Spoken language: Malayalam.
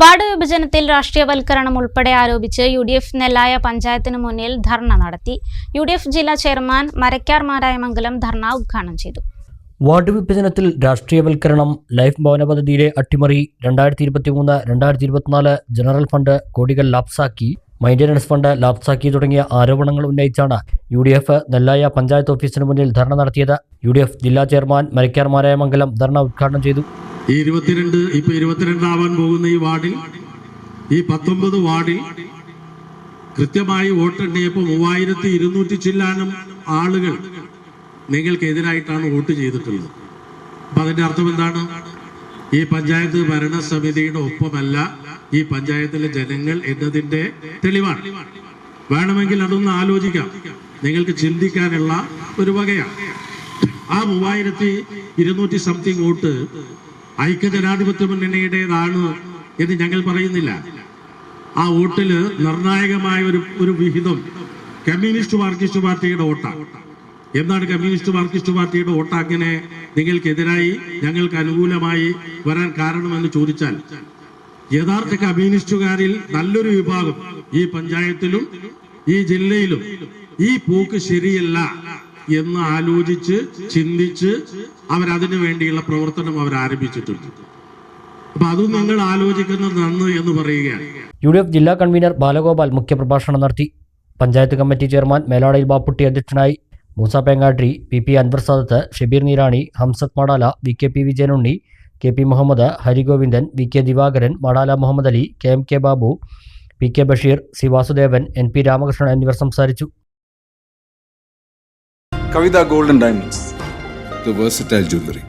വാർഡ് വിഭജനത്തിൽ രാഷ്ട്രീയവൽക്കരണം ഉൾപ്പെടെ ആരോപിച്ച് യു ഡി എഫ് നെല്ലായ പഞ്ചായത്തിന് മുന്നിൽ ധർണ നടത്തി. യു ഡി എഫ് ജില്ലാ ചെയർമാൻ മരക്കാർ മാരായമംഗലം ധർണ ഉദ്ഘാടനം ചെയ്തു. വാർഡ് വിഭജനത്തിൽ രാഷ്ട്രീയവൽക്കരണം ലൈഫ് ഭവന പദ്ധതിയിലെ അട്ടിമറി രണ്ടായിരത്തി ഇരുപത്തി മൂന്ന് രണ്ടായിരത്തി ഇരുപത്തിനാല് ജനറൽ ഫണ്ട് കോടികൾ ലാപ്സാക്കി മൈന്റനൻസ് ഫണ്ട് ലാപ്സാക്കി തുടങ്ങിയ ആരോപണങ്ങൾ ഉന്നയിച്ചാണ് U D F Nellaya panchayat ഓഫീസിന് മുന്നിൽ ധർണ നടത്തിയത്. യു ഡി എഫ് ജില്ലാ ചെയർമാൻ മരക്കാർ മാരായമംഗലം ധർണ ഉദ്ഘാടനം ചെയ്തു. ഈ ഇരുപത്തിരണ്ട് ഇപ്പൊ ഇരുപത്തിരണ്ടാവാൻ പോകുന്ന ഈ വാർഡിൽ ഈ പത്തൊമ്പത് വാർഡിൽ കൃത്യമായി വോട്ടെണ്ണിയപ്പോൾ മൂവായിരത്തി ഇരുന്നൂറ്റി ചില്ലാനം ആളുകൾ നിങ്ങൾക്കെതിരായിട്ടാണ് വോട്ട് ചെയ്തിട്ടുള്ളത്. അപ്പൊ അതിന്റെ അർത്ഥം എന്താണ്? ഈ പഞ്ചായത്ത് ഭരണസമിതിയുടെ ഒപ്പമല്ല ഈ പഞ്ചായത്തിലെ ജനങ്ങൾ എന്നതിന്റെ തെളിവാണ്. വേണമെങ്കിൽ അതൊന്ന് ആലോചിക്കാം. നിങ്ങൾക്ക് ചിന്തിക്കാനുള്ള ഒരു വകയാണ്. ആ മൂവായിരത്തി ഇരുന്നൂറ്റി സംതിങ് വോട്ട് ഐക്യജനാധിപത്യ മുന്നണിയുടേതാണ് എന്ന് ഞങ്ങൾ പറയുന്നില്ല. ആ വോട്ടിൽ നിർണായകമായ ഒരു ഒരു വിഹിതം കമ്മ്യൂണിസ്റ്റ് മാർക്സിസ്റ്റ് പാർട്ടിയുടെ വോട്ടാണ് എന്താണ് കമ്മ്യൂണിസ്റ്റ് മാർക്സിസ്റ്റ് പാർട്ടിയുടെ വോട്ട് അങ്ങനെ നിങ്ങൾക്കെതിരായി ഞങ്ങൾക്ക് അനുകൂലമായി വരാൻ കാരണമെന്ന് ചോദിച്ചാൽ യഥാർത്ഥ കമ്മ്യൂണിസ്റ്റുകാരിൽ നല്ലൊരു വിഭാഗം ഈ പഞ്ചായത്തിലും ഈ ജില്ലയിലും ഈ പോക്ക് ശരിയല്ല. എന്ന് ആലോചിച്ച് ചിന്തിച്ച് അവരതിനു വേണ്ടിയുള്ള പ്രവർത്തനം അവർ ആരംഭിച്ചിട്ടുണ്ട്. നിങ്ങൾ എന്ന് പറയുകയാണ്. യു ഡി എഫ് ജില്ലാ കൺവീനർ ബാലഗോപാൽ മുഖ്യപ്രഭാഷണം നടത്തി. പഞ്ചായത്ത് കമ്മിറ്റി ചെയർമാൻ മേലാടയിൽ ബാപ്പുട്ടി അധ്യക്ഷനായി Moosa Pengatri P P Anwar Sadath Shabeer Neerani Hamsath Madala V K P Vijayanunni K P Muhammad Harigovindan V K Divakaran Madala Muhammad Ali K M K Babu P K Basheer C Vasudevan N P Ramakrishnan എന്നിവർ സംസാരിച്ചു. Kavitha golden diamonds the versatile jewelry.